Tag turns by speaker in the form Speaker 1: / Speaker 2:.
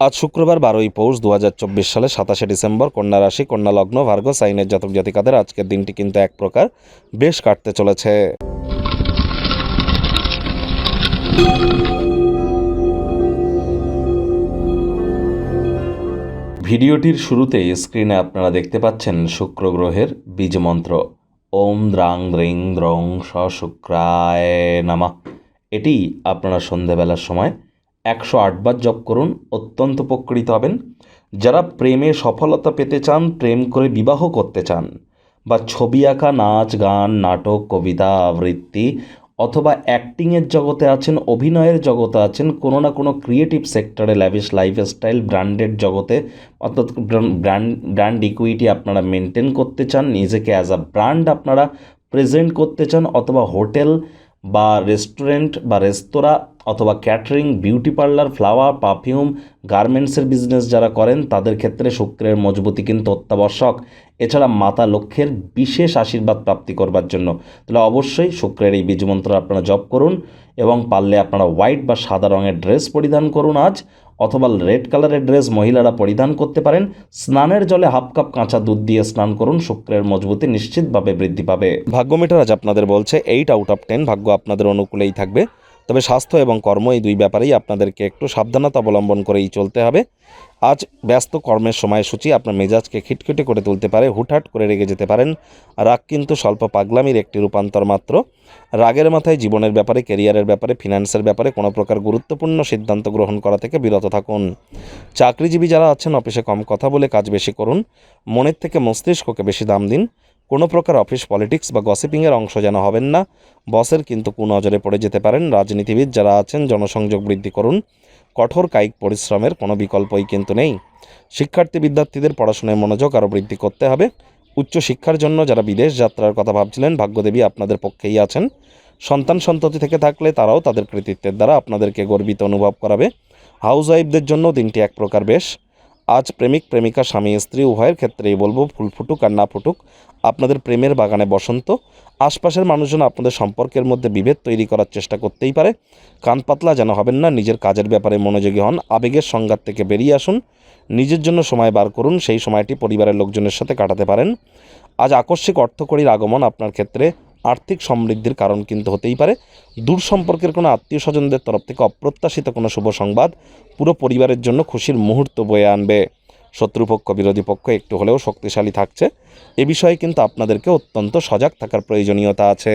Speaker 1: আজ শুক্রবার বারোই পৌষ দু হাজার চব্বিশ সালে সাতাশে ডিসেম্বর কন্যা রাশি, কন্যা লগ্ন, ভার্গ, সাইনের জাতক জাতিকাদের আজকের দিনটি কিন্তু এক প্রকার বেশ কাটতে চলেছে। ভিডিওটির শুরুতেই স্ক্রিনে আপনারা দেখতে পাচ্ছেন শুক্র গ্রহের বীজ মন্ত্র। ওম দ্রাং দ্রিং দ্রং স শুক্রায় নামা। এটি আপনারা সন্ধেবেলার সময় একশো আটবার জপ করুন, অত্যন্ত উপকৃত হবেন। যারা প্রেমে সফলতা পেতে চান, প্রেম করে বিবাহ করতে চান, বা ছবি আঁকা, নাচ, গান, নাটক, কবিতা, আবৃত্তি, অথবা অ্যাক্টিংয়ের জগতে আছেন, অভিনয়ের জগতে আছেন, কোনো না কোনো ক্রিয়েটিভ সেক্টরে ল্যাভিশ লাইফস্টাইল ব্র্যান্ডেড জগতে, অর্থাৎ ব্র্যান্ড ব্র্যান্ড ইকুইটি আপনারা মেনটেন করতে চান, নিজেকে অ্যাজ আ ব্র্যান্ড আপনারা প্রেজেন্ট করতে চান, অথবা হোটেল বা রেস্টুরেন্ট বা রেস্তোরাঁ অথবা catering beauty parlour flower perfume গার্মেন্টসের বিজনেস যারা করেন, তাদের ক্ষেত্রে শুক্রের মজবুতি কিন্তু অত্যাবশ্যক। এছাড়া মাতা লক্ষ্যের বিশেষ আশীর্বাদ প্রাপ্তি করবার জন্য। তাহলে অবশ্যই শুক্রের এই বীজমন্ত্র আপনারা জপ করুন এবং পারলে আপনারা হোয়াইট বা সাদা রঙের ড্রেস পরিধান করুন আজ। অথবা রেড কালারের ড্রেস মহিলারা পরিধান করতে পারেন। স্নানের জলে হাফ কাপ কাঁচা দুধ দিয়ে স্নান করুন, শুক্রের মজবুতি নিশ্চিতভাবে বৃদ্ধি পাবে। ভাগ্যমিটার আজ আপনাদের বলছে এইট আউট অফ টেন ভাগ্য আপনাদের অনুকূলেই থাকবে। তবে স্বাস্থ্য এবং কর্ম এই দুই ব্যাপারেই আপনাদেরকে একটু সাবধানতা অবলম্বন করেই চলতে হবে। আজ ব্যস্ত কর্মের সময়সূচি আপনার মেজাজকে খিটখিটে করে তুলতে পারে, হুটহাট করে রেগে যেতে পারেন। রাগ কিন্তু স্বল্প পাগলামির একটি রূপান্তর মাত্র। রাগের মাথায় জীবনের ব্যাপারে কেরিয়ারের ব্যাপারে, ফিনান্সের ব্যাপারে কোনো প্রকার গুরুত্বপূর্ণ সিদ্ধান্ত গ্রহণ করা থেকে বিরত থাকুন। চাকরিজীবী যারা আছেন, অফিসে কম কথা বলে কাজ বেশি করুন। মনের থেকে মস্তিষ্ককে বেশি দাম দিন। কোনো প্রকার অফিস পলিটিক্স বা গসিপিংয়ের অংশ যেন হবেন না। বসের কিন্তু কুনজরে পড়ে যেতে পারেন। রাজনীতিবিদ যারা আছেন, জনসংযোগ বৃদ্ধি করুন। কঠোর কায়িক পরিশ্রমের কোনো বিকল্পই কিন্তু নেই। শিক্ষার্থী বিদ্যার্থীদের পড়াশোনায় মনোযোগ আরও বৃদ্ধি করতে হবে। উচ্চশিক্ষার জন্য যারা বিদেশ যাত্রার কথা ভাবছিলেন, ভাগ্যদেবী আপনাদের পক্ষেই আছেন। সন্তান সন্ততি থেকে থাকলে তারাও তাদের কৃতিত্বের দ্বারা আপনাদেরকে গর্বিত অনুভব করাবে। হাউস ওয়াইফদের জন্য দিনটি এক প্রকার বেশ। আজ প্রেমিক, প্রেমিকা, স্বামী, স্ত্রী, উভয়ের ক্ষেত্রেই বলব, ফুল ফুটুক আর না ফুটুক, আপনাদের প্রেমের বাগানে বসন্ত। আশপাশের মানুষজন আপনাদের সম্পর্কের মধ্যে বিভেদ তৈরি করার চেষ্টা করতেই পারে। কান পাতলা যেন হবেন না, নিজের কাজের ব্যাপারে মনোযোগী হন, আবেগের সংঘাত থেকে বেরিয়ে আসুন। নিজের জন্য সময় বার করুন, সেই সময়টি পরিবারের লোকজনের সাথে কাটাতে পারেন। আজ আকস্মিক অর্থকরীর আগমন আপনার ক্ষেত্রে। আর্থিক সমৃদ্ধির কারণ কিন্তু হতেই পারে। দূর সম্পর্কের কোনো আত্মীয় স্বজনদের তরফ থেকে অপ্রত্যাশিত কোনো শুভ সংবাদ পুরো পরিবারের জন্য খুশির মুহূর্ত বয়ে আনবে। শত্রুপক্ষ, বিরোধী পক্ষ একটু হলেও শক্তিশালী থাকছে। এ বিষয়ে কিন্তু আপনাদেরকে অত্যন্ত সজাগ থাকার প্রয়োজনীয়তা আছে।